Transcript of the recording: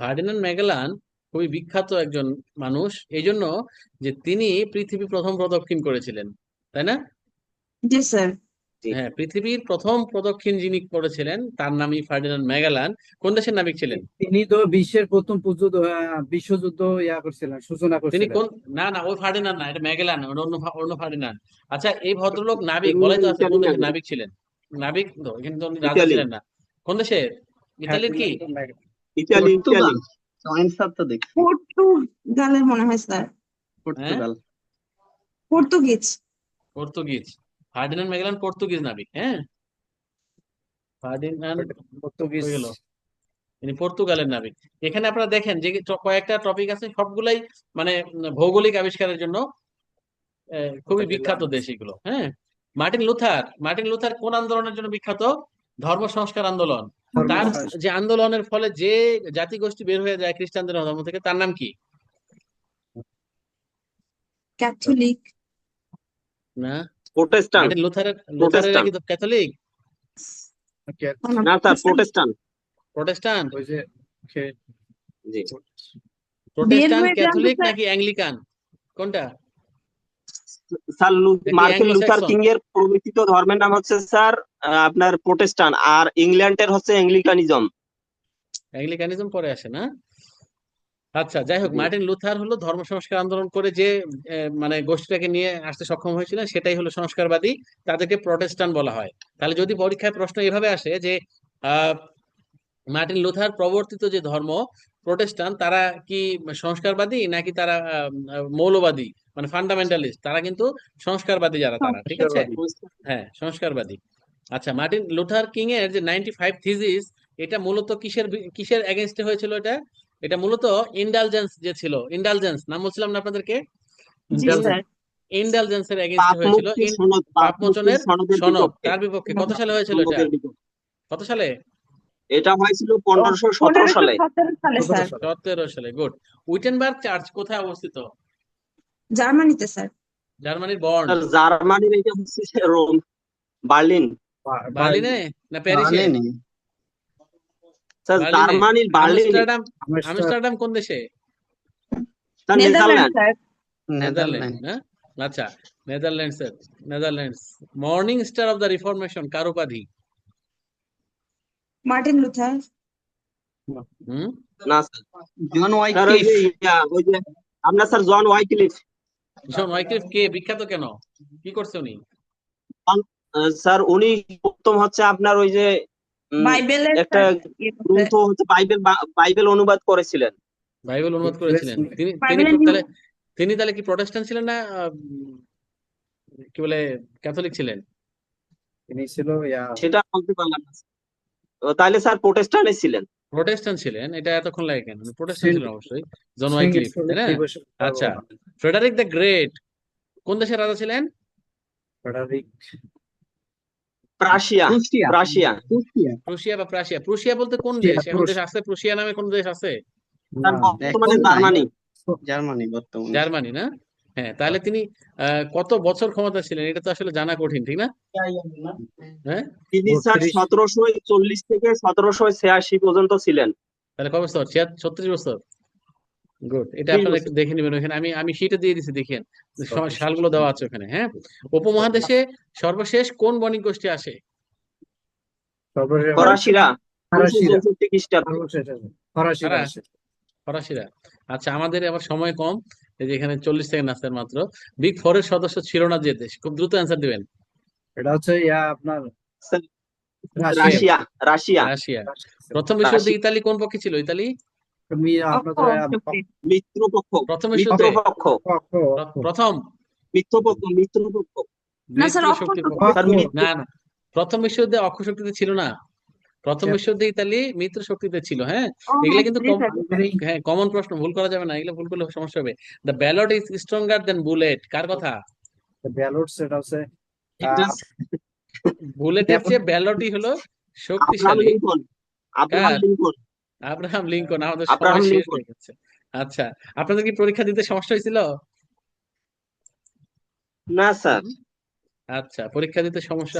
Ferdinand Magellan খুবই বিখ্যাত একজন মানুষ। এই জন্য যে তিনি পৃথিবী প্রথম প্রদক্ষিণ করেছিলেন তাই না? জি স্যার। হ্যাঁ পৃথিবীর প্রথম প্রদক্ষিণ যিনি করেছিলেন তার নামই ফার্ডিনান্ড ম্যাগেলান। কোন দেশের নাবিক ছিলেন? তিনি তো বিশ্বের প্রথম বিশ্বযুদ্ধ ইয়া করছিলেন সূচনা করছিলেন। তিনি কোন না না ওই ফার্ডিনান্ড না এটা ম্যাগেলান অন্য অন্য ফার্ডিনান্ড। আচ্ছা এই ভদ্রলোক নাবিক বলাই তো আছে কোন দেশের নাবিক। নাবিক ছিলেন? নাবিক তো কিন্তু উনি রাজা ছিলেন না। কোন দেশের? ইতালির কি? তো দেখছি পর্তুগালের মনে হয় sir. Portugal. Portuguese. Portuguese. Ferdinand Magellan Portuguese নাবিক হ্যাঁ? Ferdinand Portuguese. হয়ে। তিনি পর্তুগালের নাবিক। এখানে আপনারা দেখেন যে কয়েকটা টপিক আছে সবগুলাই মানে ভৌগোলিক আবিষ্কারের জন্য আহ, খুবই বিখ্যাত দেশ এগুলো হ্যাঁ? মার্টিন লুথার মার্টিন লুথার কোন আন্দোলনের জন্য বিখ্যাত? ধর্ম সংস্কার আন্দোলন। তার যে আন্দোলনের ফলে যে জাতিগোষ্ঠী বের হয়ে যায় খ্রিস্টানদের ধর্ম থেকে তার নাম কি? ক্যাথলিক। না? প্রোটেস্টান্ট। লুথারের লুথারের কি ক্যাথলিক? না স্যার প্রোটেস্টান্ট। প্রোটেস্টান্ট? ওই যে জি। ক্যাথলিক নাকি অ্যাংলিকান? কোনটা? স্যার মার্টিন লুথার কিং এর প্রবর্তিত ধর্মের নাম হচ্ছে স্যার আপনার প্রোটেস্টান্ট আর ইংল্যান্ডের হচ্ছে অ্যাংলিকানিজম। অ্যাংলিকানিজম পরে আসে না? আচ্ছা যাই হোক মার্টিন লুথার হলো ধর্ম সংস্কার আন্দোলন করে যে মানে গোষ্ঠীটাকে নিয়ে আসতে সক্ষম হয়েছিলেন সেটাই হলো সংস্কারবাদী তাদেরকে প্রটেস্টান্ট বলা হয়। তাহলে যদি পরীক্ষায় প্রশ্ন এভাবে আসে যে আহ মার্টিন লুথার প্রবর্তিত যে ধর্ম প্রোটেস্টান্ট তারা কি সংস্কারবাদী নাকি তারা মৌলবাদী? মানে ফান্ডামেন্টালিস্ট তারা কিন্তু সংস্কারবাদী যারা তারা ঠিক আছে? হ্যাঁ সংস্কারবাদী। আচ্ছা মার্টিন লুথার কিং এর যে নাইনটি ফাইভ থিজিস এটা মূলত কিসের কিসের এগেনস্টে হয়েছিল এটা? এটা মূলত ইন্ডালজেন্স যে ছিল ইন্ডালজেন্স নাম বলছিলাম না আপনাদেরকে? ইন্ডালজেন্সের এগেনস্টে হয়েছিল পাপমোচনের সনদ তার বিপক্ষে। কত সালে হয়েছিল এটা? কত সালে? এটা হয়েছিল পনেরোশো সতেরো সালে। সতেরো সালে স্যার। সতেরো সালে গুড। উইটেনবার্গ চার্চ কোথায় অবস্থিত? জার্মানিতে স্যার। জার্মানির বর্ন জার্মানির এটা হচ্ছে রোম। বার্লিন। বার্লিনে? না প্যারিসে? স্যার জার্মানির বার্লিন। আমস্টারডাম আমস্টারডাম কোন দেশে? নেদারল্যান্ড। নেদারল্যান্ড। না আচ্ছা Netherlands Netherlands. Morning star of the reformation কার উপাধি? Martin Luther. হুম? না স্যার। জন ওয়াইক্লিফ যে ওই যে আপনার sir John Wycliffe John Wycliffe কে? বিখ্যাত কেন? কি করছে উনি? স্যার উনি প্রথম হচ্ছে আপনার ওই যে বাইবেলের একটা গ্রন্থ হচ্ছে বাইবেল বাইবেল অনুবাদ করেছিলেন। বাইবেল অনুবাদ করেছিলেন। তিনি তিনি তাহলে তিনি তাহলে কি প্রটেস্ট্যান্ট ছিলেন না কি বলে ক্যাথলিক ছিলেন? তিনি ছিল সেটা বলতে পারলাম না তাহলে স্যার প্রোটেস্টান্টে ছিলেন? প্রোটেস্ট্যান্ট ছিলেন এটা এতক্ষণ লাগে কেন? প্রোটেস্ট্যান্ট ছিলেন অবশ্যই জন ওয়াইক্লিফ তাই না আচ্ছা। ফ্রেডারিক দ্য গ্রেট কোন দেশের রাজা ছিলেন? Frederick Prussia Prussia. Prussia. Prussia. Prussia বা প্রাশিয়া? প্রুশিয়া বলতে কোন দেশ? এখন দেশ আছে প্রুশিয়া নামে কোন দেশ আছে? না, বর্তমানে জার্মানি। জার্মানি বর্তমানে। জার্মানি না? হ্যাঁ তাহলে তিনি আহ, কত বছর ক্ষমতা ছিলেন? এটা তো আসলে জানা কঠিন ঠিক না? হ্যাঁ? তিনি স্যার সতেরোশো চল্লিশ থেকে সতেরোশো ছিয়াশি পর্যন্ত ছিলেন। তাহলে কত বছর? ছত্রিশ বছর? গুড এটা আপনারা একটু দেখে নেবেন ওখানে। আমি আমি শীটে দিয়ে দিচ্ছি দেখেন। সালগুলো দেওয়া আছে ওখানে হ্যাঁ? উপমহাদেশে সর্বশেষ কোন বণিক গোষ্ঠী আসে? সর্বশেষ ফরাসিরা। ফরাসিরা। আচ্ছা আমাদের আবার সময় কম। এই যে এখানে চল্লিশ সেকেন্ড আছে মাত্র। বিগ ফোরের সদস্য ছিল না যে দেশ। খুব দ্রুত অ্যান্সার দিবেন। এটা হচ্ছে ইয়া আপনার রাশিয়া। Russia Russia. প্রথম বিশ্বযুদ্ধে ইতালি কোন পক্ষে ছিল? ইতালি। মিত্রপক্ষ। প্রথম বিশ্বযুদ্ধে। প্রথম। মিত্রপক্ষ মিত্রপক্ষ। না স্যার না না। প্রথম বিশ্বযুদ্ধে অক্ষ শক্তিতে ছিল না? প্রথম Yeah. বিশ্বযুদ্ধে ইতালি মিত্র শক্তিতে ছিল হ্যাঁ? ও, এগুলো কিন্তু। হ্যাঁ কমন প্রশ্ন ভুল করা যাবে না এগুলো ভুল করলে সমস্যা হবে। The ballot is stronger than bullet কার কথা? ব্যালট সেটা হচ্ছে বুলেটের চেয়ে ব্যালটই হলো শক্তিশালী। আব্রাহাম লিঙ্কন আমাদের সময় শেষ হয়ে গেছে। আচ্ছা আপনাদের কি পরীক্ষা দিতে সমস্যা হয়েছিল? না স্যার। আচ্ছা পরীক্ষা দিতে সমস্যা